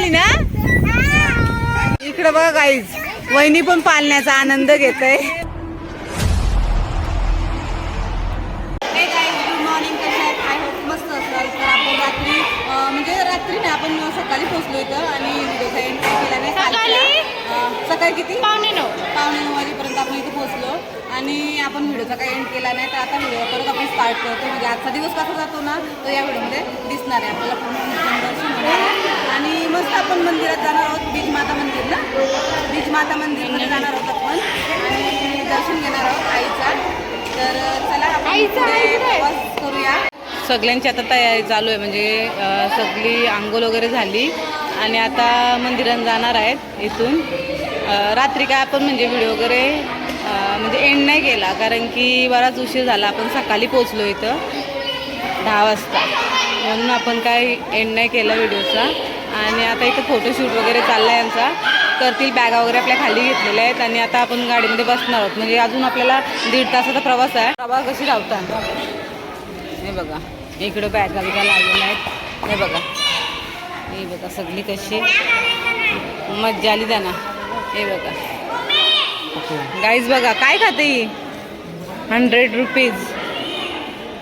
आली ना? इकडे बघा गाईज वहिनी पण पालण्याचा आनंद घेत आहे आपण म्हणजे आपण सकाळी पोहोचलो इथं आणि व्हिडिओचा एंड केला नाही. सकाळी? किती? पावणे नऊ. पावणे नऊ वाजेपर्यंत आपण इथे पोहोचलो आणि आपण व्हिडिओचा काही एंड केला नाही. तर आता व्हिडिओ परत आपण स्टार्ट करतो. म्हणजे आजचा दिवस कसा जातो ना तो या व्हिडिओमध्ये दिसणार आहे. आपल्याला पूर्ण आणि मस्त आपण मंदिरात जाणार आहोत. बीज माता मंदिर ना? बीज माता मंदिरमध्ये जाणार आहोत आपण. आणि दर्शन घेणार आहोत आईचा. तर चला आपण. प्रवास करूया. सगळ्यांची आता तयारी चालू आहे. म्हणजे सगळी आंघोळ वगैरे झाली. आणि आता मंदिरात जाणार आहेत इथून. रात्री काय आपण म्हणजे व्हिडिओ वगैरे म्हणजे एंड नाही केला. कारण की बराच उशीर झाला. आपण सकाळी पोचलो इथं. दहा वाजता. म्हणून आपण काय एंड नाही केला व्हिडिओचा. आणि आता इथं फोटोशूट वगैरे चालला आहे यांचा करतील बॅगा वगैरे आपल्या खाली घेतलेल्या आहेत आणि आता आपण गाडीमध्ये बसणार आहोत. म्हणजे अजून आपल्याला दीड तासाचा प्रवास आहे. प्रवास कशी धावता? हे बघा. इकडं बॅगा बिगा लागलेल्या आहेत. हे बघा. हे बघा सगळी कशी. मज्जा आली त्यांना. हे बघा. गाईज बघा काय खाते ही? हंड्रेड रुपीज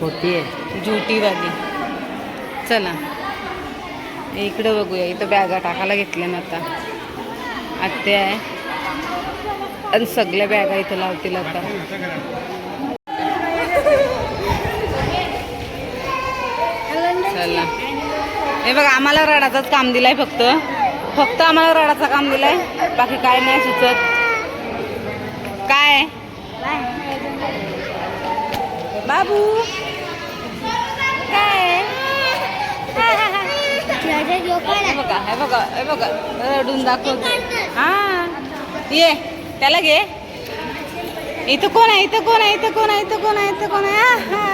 होती आहे. झुटीवाली. चला. इकडं बघूया इथं बॅगा टाकायला घेतल्या ना आता. आत्या आहे. आणि सगळ्या बॅगा इथं लावतील आता. चला. हे बघा आम्हाला रडाचाच काम दिलाय फक्त. फक्त आम्हाला रडाचा काम दिलाय. बाकी काय नाही सुचत. काय? बाबू काय हे बघा हे बघा हे बघा रडून दाखवतो हा ये त्याला घे. इथं कोण आहे इथं कोण आहे इथं कोण आहे इथं कोण आहे इथं कोण आहे?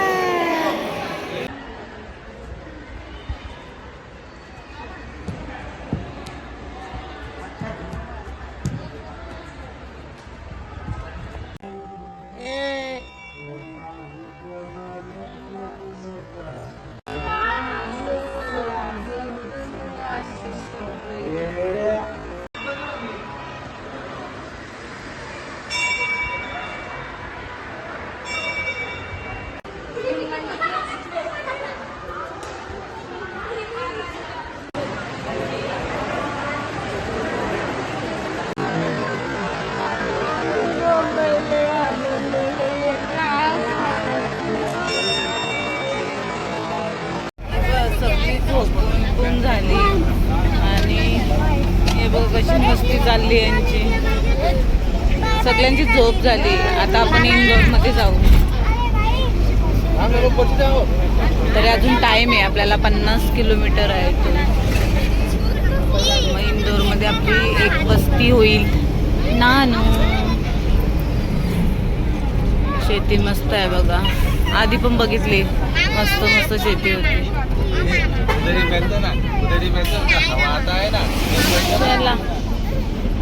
सगळ्यांची झोप झाली. आता आपण इंदोरमध्ये जाऊ. तरी अजून टाईम आहे. आपल्याला पन्नास किलोमीटर आहे तो. मग इंदोरमध्ये आपली एक वस्ती होईल. नानू. शेती मस्त आहे बघा. आधी पण बघितली. मस्त मस्त शेती होती. चला.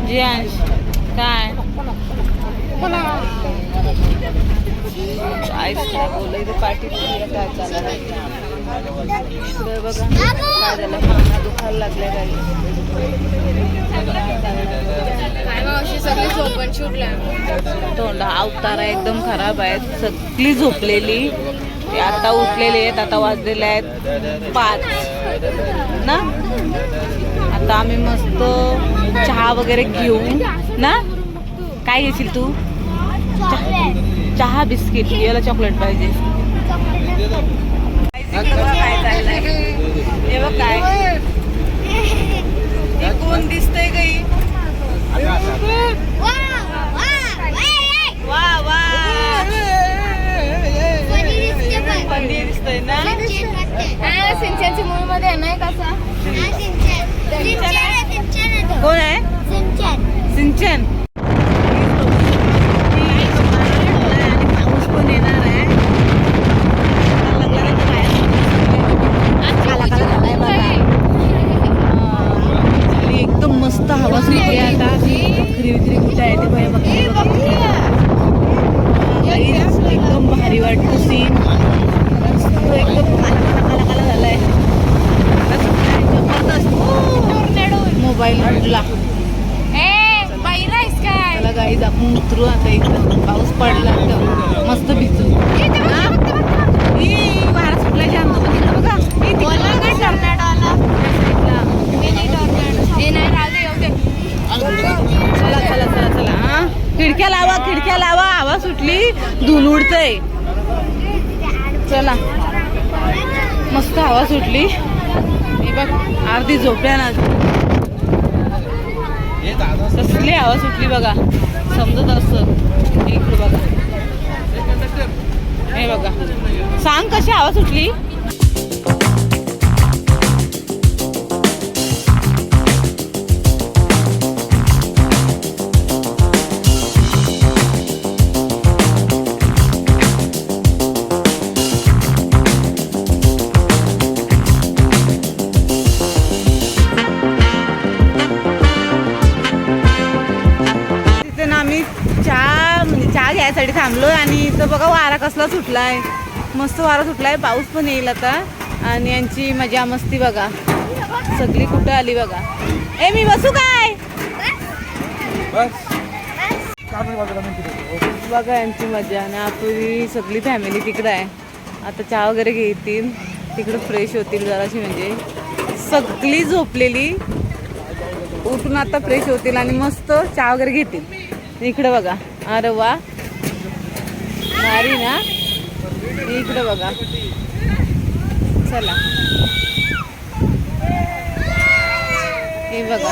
जियांश काय? काहीच नाही बोललं इथे पाठी फिरलं काय चाललं इकडे बघा काय झालं खांदा दुखायला लागले काही सगळी झोपण सुटल्या तोंड अवतारा एकदम खराब आहेत सगळी झोपलेली. ते आता उठलेले आहेत आता वाजलेले आहेत. पाच. ना? आता आम्ही मस्त चहा वगैरे घेऊ ना? काय घेशील तू? चहा- बिस्किट याला चॉकलेट पाहिजे हे बघ काय हे कोण दिसतंय काही वा वा पनीर दिसतंय ना सिंचनची मूवी मध्ये नाही कसा कोण आहे सिंचन पाऊस पण येणार आहे आणि एकदम मस्त हवा सुटली आता बकरी विक्री कुठे आहे ते बाया बकरी बघते. गाईज, एकदम भारी वाटतो सीन मस्त एकदम काला काला काला काला झालाय आता सुट्ट्या आहे, जबरदस्त. बाजूला ए बाईला काय? चला गाईज आपण उतरू आता इथं. पाऊस पडला तर मस्त भिजू. वारा सुटला जाम. बघा नाही येऊ दे. चला चला चला चला. हा खिडक्या लावा खिडक्या लावा. हवा सुटली. धूल उडतय. चला. मस्त हवा सुटली. बघ अर्धी झोपल्या ना कसली हवा सुटली बघा. समजत असत. इकडे बघा. हे बघा. सांग कशी हवा सुटली बघा वारा कसला सुटलाय. मस्त वारा सुटलाय पाऊस पण येईल आता. आणि यांची मजा मस्ती बघा. सगळी कुठं आली बघा. ए मी बसू काय? बघा यांची मजा. आणि आपली सगळी फॅमिली तिकडं आहे. आता चहा वगैरे घेतील. तिकडं फ्रेश होतील जराशी म्हणजे. सगळी झोपलेली. उठून आता फ्रेश होतील आणि मस्त चहा वगैरे घेतील. इकडे बघा. अरे वा. भारी ना? इकडे बघा. चला. हे बघा.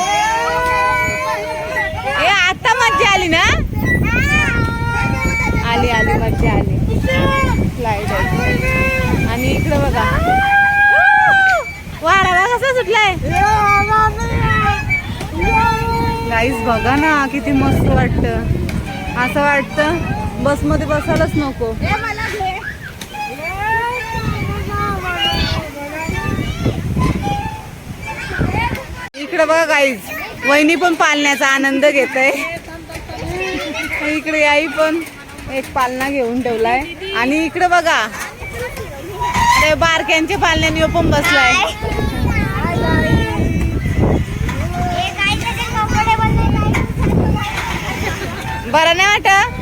ए आता मज्जा आली ना? आली आली मज्जा आली. फ्लाईट आहे. आणि इकडे बघा. वारा बघा कसा सुटलाय? गाईस बघा ना किती मस्त वाटतं. असं वाटतं? बसमध्ये बसायलाच नको. इकडे बघा गाईज वहिनी पण पालण्याचा आनंद घेत आहे इकडे आई पण एक पालना घेऊन ठेवलाय. आणि इकडे बघा. ते बारक्यांच्या पालण्याने पण बसलाय. बरं नाही वाटत?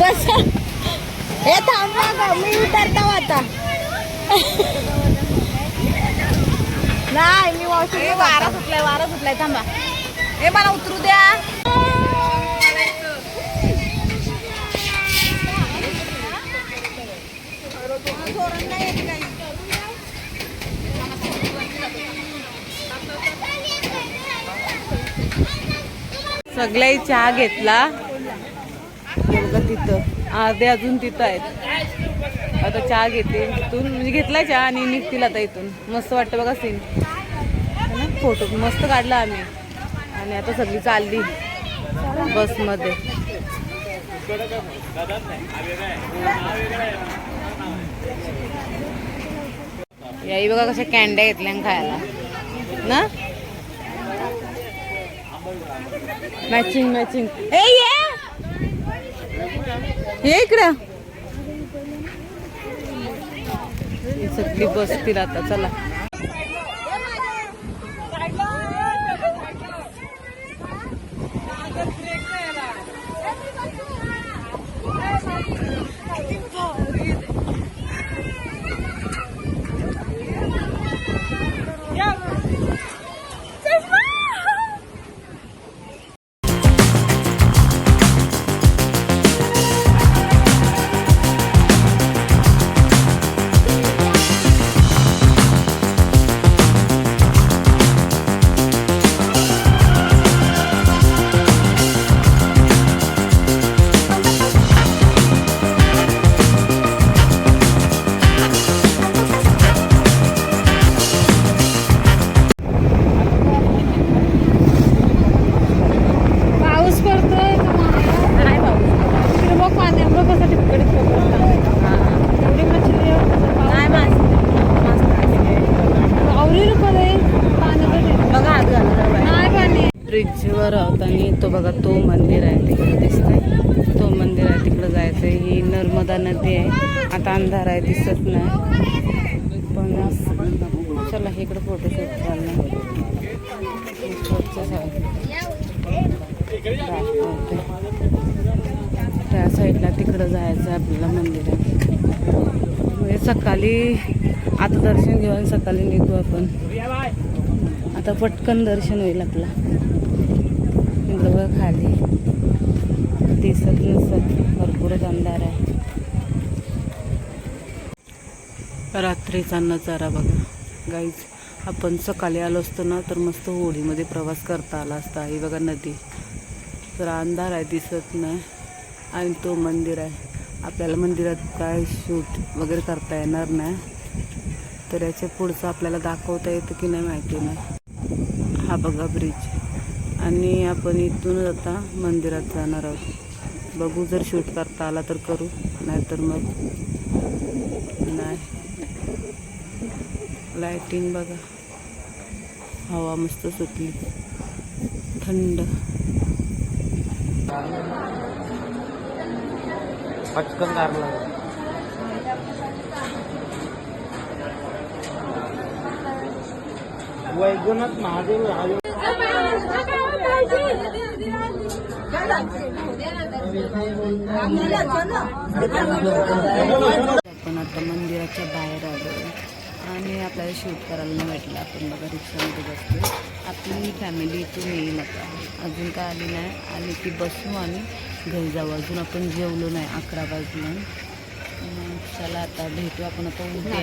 बस हे थांबा ग मी उतरता आता नाही मी वॉशरूम वारा सुटलाय वारा सुटलाय थांबा. ए मला उतरू द्या. सगळ्याही चहा घेतला. तिथं. अर्धे अजून तिथं आहेत. आता चहा घेते. इथून म्हणजे घेतला चहा आणि निघतील आता इथून. मस्त वाटतं बघा सीन फोटो मस्त काढला आम्ही. आणि आता सगळी चालली. बसमध्ये. याही बघा कशा कॅन्ड्या घेतल्या खायला. ना? मॅचिंग मॅचिंग ए इकडं. सगळी बसतील आता चला. बघा तो मंदिर आहे तिकडे दिसतंय. तो मंदिर आहे तिकडं जायचं आहे ही नर्मदा नदी आहे. आता अंधार आहे दिसत नाही. पण चला इकडे फोटोशूट चालणार त्या साईडला तिकडं जायचं आहे आपल्याला आहे. म्हणजे सकाळी आता दर्शन घेऊन सकाळी निघू आपण. आता पटकन दर्शन होईल आपला. इकडं खाली. दिसत नसत भरपूरच अंधार आहे. रात्रीचा नजारा बघा. गाईज आपण सकाळी आलो असतो ना तर मस्त होळीमध्ये प्रवास करता आला असता. ही बघा नदी. तर अंधार आहे दिसत नाही. आणि तो मंदिर आहे. आपल्याला मंदिरात काय शूट वगैरे करता येणार नाही. तर याच्या पुढचं आपल्याला दाखवता येतं की नाही माहिती नाही. हा बघा ब्रिज आणि आपण इथूनच आता मंदिरात जाणार आहोत. बघू जर शूट करता आला तर करू नाहीतर मग नाही. लाइटिंग बघा. हवा मस्त सुटली. थंड. पटकन कारला वैद्यनाथ महादेव महादेव आपण आता मंदिराच्या बाहेर आलो आणि आपल्याला शूट करायला नाही भेटलं. आपण बघा रिक्षामध्ये बसलो आपली फॅमिली इथून येईल आता. अजून काय आली नाही. आणि ती बसू आणि घरी जाऊ. अजून आपण जेवलो नाही. अकरा मग चला आता भेटू. आपण आता उद्या.